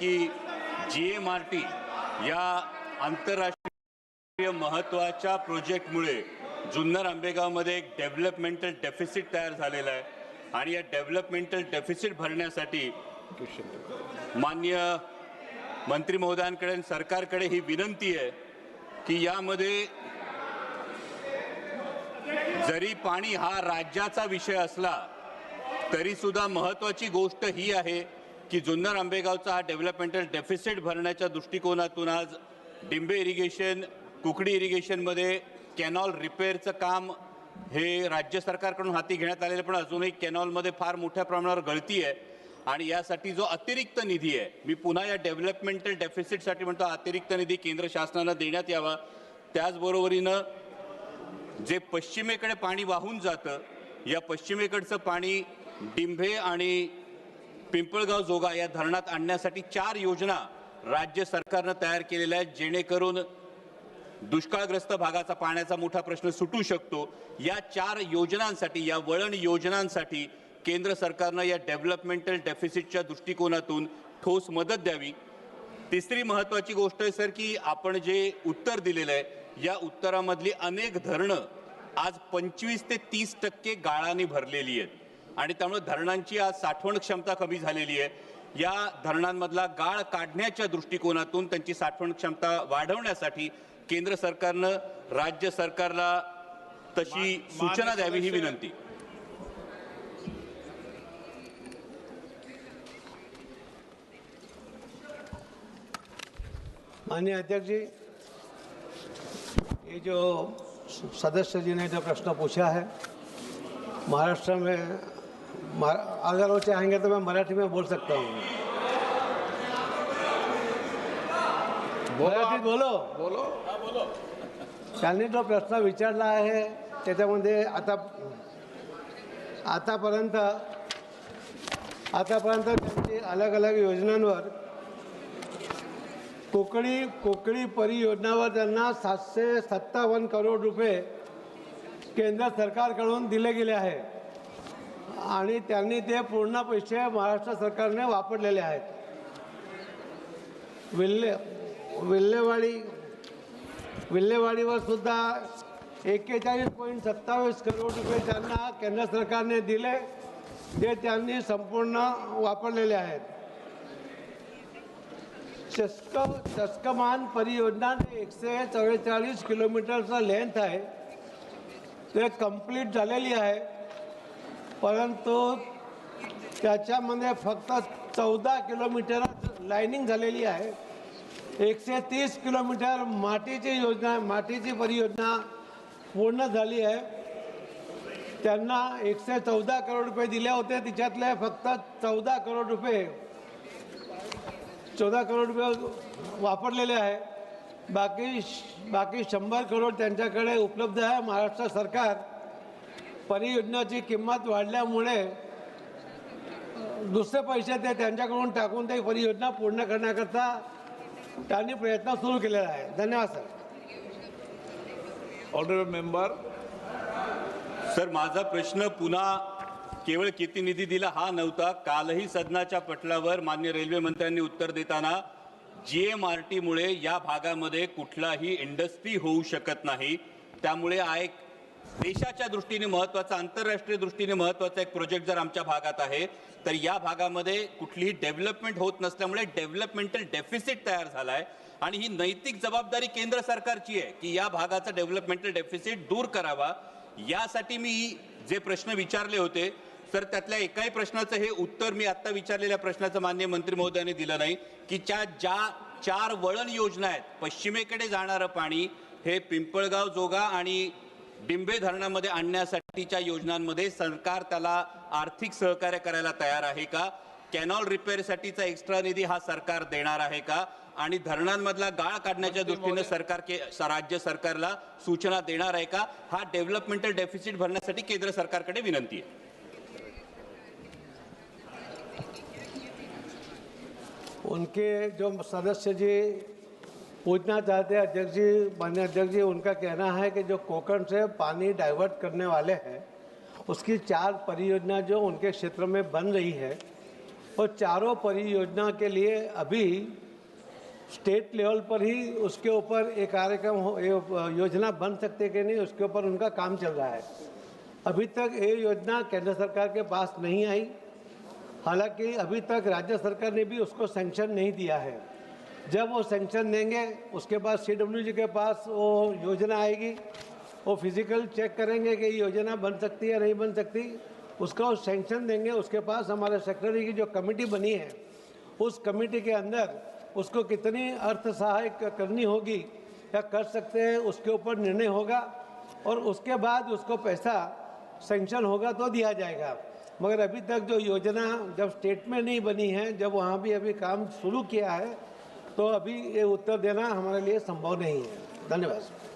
की G M R T या आंतरराष्ट्रीय महत्त्वाच्या प्रोजेक्टमुळे जुन्नर आंबेगावमध्ये एक डेव्हलपमेंटल डेफिसिट तयार झालेलं आहे. आणि या डेव्हलपमेंटल डेफिसिट भरण्यासाठी मान्य मंत्री महोदयांकडे आणि सरकारकडे ही विनंती आहे की यामध्ये जरी पाणी हा राज्याचा विषय असला तरी सुद्धा गोष्ट ही आहे की जुन्नर आंबेगावचा हा डेव्हलपमेंटल डेफिसिट भरण्याच्या दृष्टिकोनातून आज डिंबे इरिगेशन कुकडी इरिगेशनमध्ये कॅनॉल रिपेअरचं काम हे राज्य सरकारकडून हाती घेण्यात आलेलं पण अजूनही कॅनॉलमध्ये फार मोठ्या प्रमाणावर गळती आहे. आणि यासाठी जो अतिरिक्त निधी आहे मी पुन्हा या डेव्हलपमेंटल डेफिसिटसाठी म्हणतो अतिरिक्त निधी केंद्र शासनानं देण्यात यावा. त्याचबरोबरीनं जे पश्चिमेकडे पाणी वाहून जातं या पश्चिमेकडचं पाणी डिंभे आणि पिंपळगाव जोगा या धरणात आणण्यासाठी चार योजना राज्य सरकारनं तयार केलेल्या आहेत जेणेकरून दुष्काळग्रस्त भागाचा पाण्याचा मोठा प्रश्न सुटू शकतो. या चार योजनांसाठी या वळण योजनांसाठी केंद्र सरकारनं या डेव्हलपमेंटल डेफिसिटच्या दृष्टिकोनातून ठोस मदत द्यावी. तिसरी महत्त्वाची गोष्ट आहे सर की आपण जे उत्तर दिलेलं आहे या उत्तरामधली अनेक धरणं आज पंचवीस ते तीस टक्के गाळाने भरलेली आहेत. आणि त्यामुळे धरणांची आज साठवण क्षमता कमी झालेली आहे. या धरणांमधला गाळ काढण्याच्या दृष्टिकोनातून त्यांची साठवण क्षमता वाढवण्यासाठी केंद्र सरकारनं राज्य सरकारला तशी सूचना द्यावी ही विनंती. माननीय अध्यक्ष जी ये जो सदस्य जी ने जो प्रश्न पूछा है महाराष्ट्र में मा- अगर वो चाहेंगे तो मैं मराठी में बोल सकता हूँ। मराठीत बोलो। बोलो। त्यांनी जो प्रश्न विचारला आहे त्याच्यामध्ये आता आतापर्यंत आतापर्यंत त्यांची अलग अलग योजनांवर कोकणी कोकणी परियोजनावर त्यांना सातशे सत्तावन्न करोड रुपये केंद्र सरकारकडून दिले गेले आहे आणि त्यांनी ते पूर्ण पैसे महाराष्ट्र सरकारने वापरलेले आहेत. विल्हे विल्हेवाडी विल्हेवाडीवर सुद्धा एक्केचाळीस पॉईंट सत्तावीस करोड रुपये त्यांना केंद्र सरकारने दिले जे त्यांनी संपूर्ण वापरलेले आहेत. शस्क शस्कमान परियोजना एकशे चव्वेचाळीस किलोमीटरचं लेंथ आहे. ते कंप्लीट झालेली आहे. परंतु त्याच्यामध्ये फक्त चौदा किलोमीटर लायनिंग झालेली आहे. एकशे तीस किलोमीटर मातीची योजना मातीची परियोजना पूर्ण झाली आहे. त्यांना एकशे चौदा करोड रुपये दिले होते. तिच्यातले फक्त चौदा करोड रुपये चौदा करोड रुपये वापरलेले आहे. बाकी बाकी शंभर करोड त्यांच्याकडे उपलब्ध आहे. महाराष्ट्र सरकार परियोजनाची किंमत वाढल्यामुळे दुसरे पैसे ते त्यांच्याकडून टाकून ते परियोजना पूर्ण करण्याकरता त्यांनी प्रयत्न सुरू केलेला आहे. धन्यवाद सर. ऑनरेबल मेंबर सर माझा प्रश्न पुन्हा केवळ किती निधी दिला हा नव्हता. कालही सदनाच्या पटलावर मान्य रेल्वे मंत्र्यांनी उत्तर देताना जी एम आर टीमुळे या भागामध्ये कुठलाही इंडस्ट्री होऊ शकत नाही. त्यामुळे आय एक देशाच्या दृष्टीने महत्त्वाचा आंतरराष्ट्रीय दृष्टीने महत्त्वाचा एक प्रोजेक्ट जर आमच्या भागात आहे तर या भागामध्ये कुठलीही डेव्हलपमेंट होत नसल्यामुळे डेव्हलपमेंटल डेफिसिट तयार झाला आहे आणि ही नैतिक जबाबदारी केंद्र सरकारची आहे की या भागाचा डेव्हलपमेंटल डेफिसिट दूर करावा. यासाठी मी जे प्रश्न विचारले होते तर त्यातल्या एकाही प्रश्नाचं हे उत्तर मी आत्ता विचारलेल्या प्रश्नाचं मान्य मंत्री महोदयाने दिलं नाही की ज्या ज्या चार वळण योजना आहेत पश्चिमेकडे जाणारं पाणी हे पिंपळगाव जोगा आणि डिंबे धरणामध्ये आणण्यासाठीच्या योजनांमध्ये सरकार त्याला आर्थिक सहकार्य करायला तयार आहे का? कॅनॉल रिपेअरसाठीचा एक्स्ट्रा निधी हा सरकार देणार आहे का? आणि धरणांमधला गाळ काढण्याच्या दृष्टीने सरकार के राज्य सरकारला सूचना देणार आहे का? हा डेव्हलपमेंटल डेफिसिट भरण्यासाठी केंद्र सरकारकडे विनंती आहे. उनके जो सदस्य जी पूछना चाहते हैं अध्यक्ष जी, माननीय अध्यक्ष जी, उनका कहना है कि जो कोकण से पानी डाइवर्ट करने वाले हैं, उसकी चार परियोजना जो उनके क्षेत्र में बन रही है और चारों परियोजना के लिए अभी स्टेट लेवल पर ही उसके ऊपर एक कार्यक्रम हो योजना बन सकते कि नहीं, उसके ऊपर उनका काम चल रहा है। अभी तक ये योजना केंद्र सरकार के पास नहीं आई। हालाँकि अभी तक राज्य सरकार ने भी उसको सेंक्शन नहीं दिया है। जब वो सेंक्शन देंगे, उसके बाद सी डब्ल्यू जी के पास वो योजना आएगी। वो फ़िज़िकल चेक करेंगे कि योजना बन सकती है नहीं बन सकती। उसका वो सेंक्शन देंगे, उसके पास हमारे सेक्रेटरी की जो कमेटी बनी है, उस कमेटी के अंदर उसको कितनी अर्थ सहायक करनी होगी या कर सकते हैं, उसके ऊपर निर्णय होगा और उसके बाद उसको पैसा सेंक्शन होगा तो दिया जाएगा। मगर अभी तक जो योजना जब स्टेट में नहीं बनी है, जब वहाँ भी अभी काम शुरू किया है तो अभी ये उत्तर देना हमारे लिए संभव नहीं है। धन्यवाद।